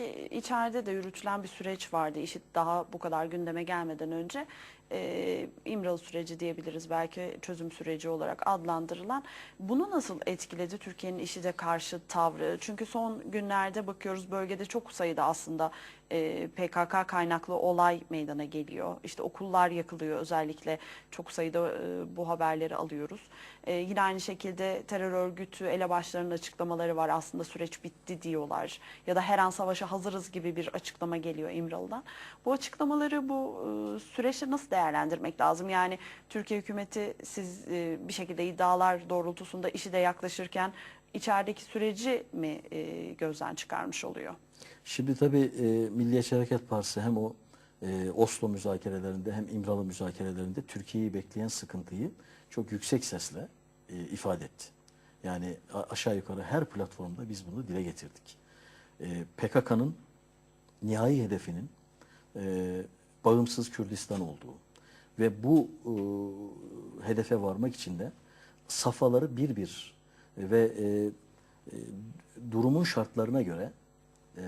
Peki içeride de yürütülen bir süreç vardı. İşit daha bu kadar gündeme gelmeden önce e, İmralı süreci diyebiliriz belki çözüm süreci olarak adlandırılan. Bunu nasıl etkiledi Türkiye'nin IŞİD'e karşı tavrı? Çünkü son günlerde bakıyoruz bölgede çok sayıda aslında e, PKK kaynaklı olay meydana geliyor. İşte okullar yakılıyor özellikle çok sayıda e, bu haberleri alıyoruz. E, yine aynı şekilde terör örgütü elebaşlarının açıklamaları var aslında süreç bitti diyorlar. Ya da her an savaşa hazırız gibi bir açıklama geliyor İmralı'dan. Bu açıklamaları bu e, süreçte nasıl değerlendirmek lazım? Yani Türkiye hükümeti siz e, bir şekilde iddialar doğrultusunda işi de yaklaşırken içerideki süreci mi e, gözden çıkarmış oluyor? Şimdi tabii e, Milliyetçi Hareket Partisi hem o e, Oslo müzakerelerinde hem İmralı müzakerelerinde Türkiye'yi bekleyen sıkıntıyı çok yüksek sesle ifade etti. Yani aşağı yukarı her platformda biz bunu dile getirdik. PKK'nın nihai hedefinin e, bağımsız Kürdistan olduğu ve bu e, hedefe varmak için de safhaları bir bir ve e, e, durumun şartlarına göre e,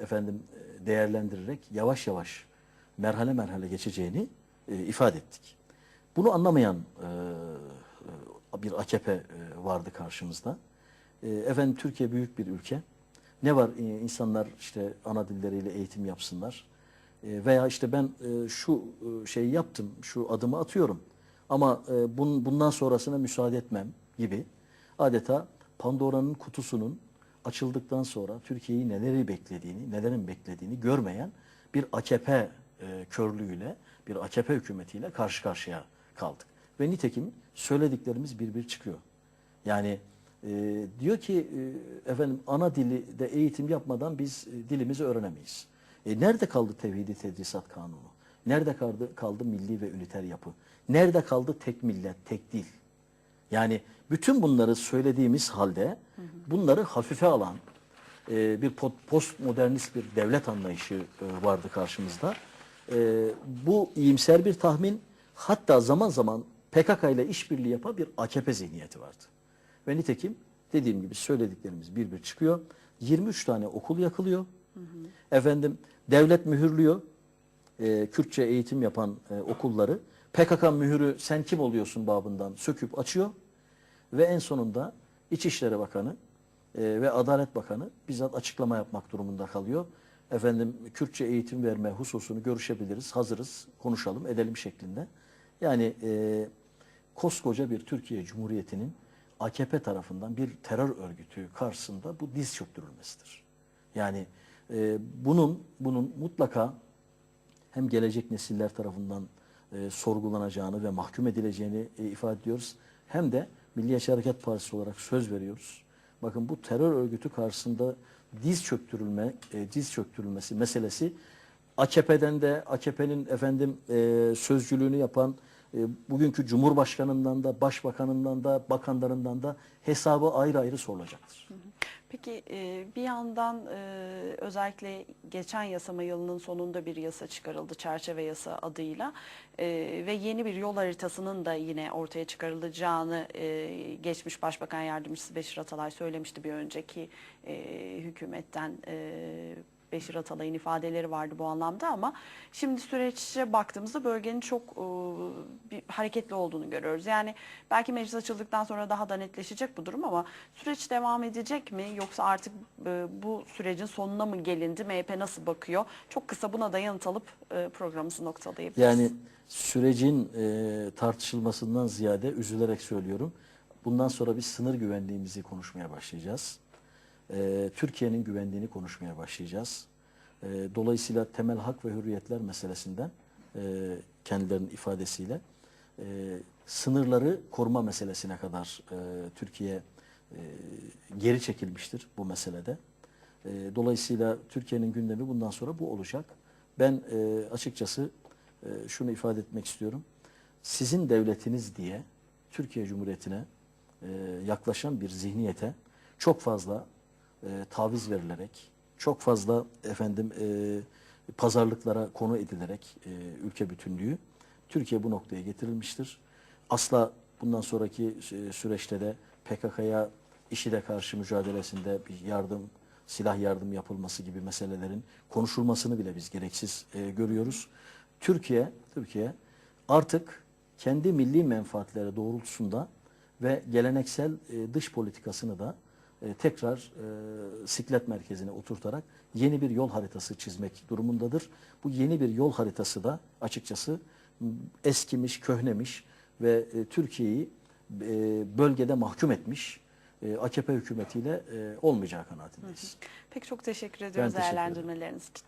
efendim e, değerlendirerek yavaş yavaş merhale merhale geçeceğini e, ifade ettik. Bunu anlamayan e, e, bir AKP e, vardı karşımızda. E, efendim Türkiye büyük bir ülke. Ne var e, insanlar işte ana dilleriyle eğitim yapsınlar. E, veya işte ben e, şu e, şeyi yaptım, şu adımı atıyorum. Ama bun, bundan sonrasına müsaade etmem gibi adeta Pandora'nın kutusunun açıldıktan sonra Türkiye'yi neleri beklediğini, nelerin beklediğini görmeyen bir AKP körlüğüyle, bir AKP hükümetiyle karşı karşıya kaldık. Ve nitekim söylediklerimiz bir bir çıkıyor. Yani diyor ki efendim ana dili de eğitim yapmadan biz dilimizi öğrenemeyiz. E, nerede kaldı tevhidi tedrisat kanunu? Nerede kaldı, kaldı milli ve üniter yapı? Nerede kaldı tek millet, tek dil? Yani bütün bunları söylediğimiz halde bunları hafife alan e, bir po- postmodernist bir devlet anlayışı e, vardı karşımızda. E, bu iyimser bir tahmin hatta zaman zaman PKK ile işbirliği yapan bir AKP zihniyeti vardı. Ve nitekim dediğim gibi söylediklerimiz bir bir çıkıyor. 23 tane okul yakılıyor. Efendim devlet mühürlüyor. E, Kürtçe eğitim yapan e, okulları. PKK mühürü sen kim oluyorsun babından söküp açıyor. Ve en sonunda İçişleri Bakanı e, ve Adalet Bakanı bizzat açıklama yapmak durumunda kalıyor. Efendim Kürtçe eğitim verme hususunu görüşebiliriz, hazırız, konuşalım, edelim şeklinde. Yani e, koskoca bir Türkiye Cumhuriyeti'nin AKP tarafından bir terör örgütü karşısında bu diz çöktürülmesidir. Yani e, bunun bunun mutlaka hem gelecek nesiller tarafından e, sorgulanacağını ve mahkum edileceğini e, ifade ediyoruz. Hem de Milliyetçi Hareket Partisi olarak söz veriyoruz. Bakın bu terör örgütü karşısında diz çöktürülme, e, diz çöktürülmesi meselesi AKP'den de AKP'nin efendim e, sözcülüğünü yapan e, bugünkü Cumhurbaşkanından da Başbakanından da bakanlarından da hesabı ayrı ayrı sorulacaktır. Peki e, bir yandan e, özellikle geçen yasama yılının sonunda bir yasa çıkarıldı çerçeve yasa adıyla E, ve yeni bir yol haritasının da yine ortaya çıkarılacağını geçmiş Başbakan Yardımcısı Beşir Atalay söylemişti bir önceki hükümetten e, Beşir Atalay'ın ifadeleri vardı bu anlamda ama şimdi süreçte baktığımızda bölgenin çok e, bir hareketli olduğunu görüyoruz. Yani belki meclis açıldıktan sonra daha da netleşecek bu durum ama süreç devam edecek mi yoksa artık e, bu sürecin sonuna mı gelindi? MHP nasıl bakıyor? Çok kısa buna da yanıt alıp e, programımızı noktalayabiliriz. Yani sürecin e, tartışılmasından ziyade üzülerek söylüyorum. Bundan sonra biz sınır güvenliğimizi konuşmaya başlayacağız. E, Türkiye'nin güvenliğini konuşmaya başlayacağız. E, dolayısıyla temel hak ve hürriyetler meselesinden e, kendilerinin ifadesiyle e, sınırları koruma meselesine kadar e, Türkiye e, geri çekilmiştir bu meselede. E, dolayısıyla Türkiye'nin gündemi bundan sonra bu olacak. Ben e, açıkçası e, şunu ifade etmek istiyorum. Sizin devletiniz diye Türkiye Cumhuriyeti'ne e, yaklaşan bir zihniyete çok fazla e, taviz verilerek, çok fazla efendim e, pazarlıklara konu edilerek e, ülke bütünlüğü Türkiye bu noktaya getirilmiştir. Asla bundan sonraki süreçte de PKK'ya işi de karşı mücadelesinde bir yardım silah yardım yapılması gibi meselelerin konuşulmasını bile biz gereksiz e, görüyoruz. Türkiye, Türkiye artık kendi milli menfaatleri doğrultusunda ve geleneksel e, dış politikasını da e, tekrar e, siklet merkezine oturtarak yeni bir yol haritası çizmek durumundadır. Bu yeni bir yol haritası da açıkçası eskimiş, köhnemiş ve e, Türkiye'yi e, bölgede mahkum etmiş e, AKP hükümetiyle e, olmayacağı kanaatindeyiz. Peki çok teşekkür ediyoruz değerlendirmeleriniz için.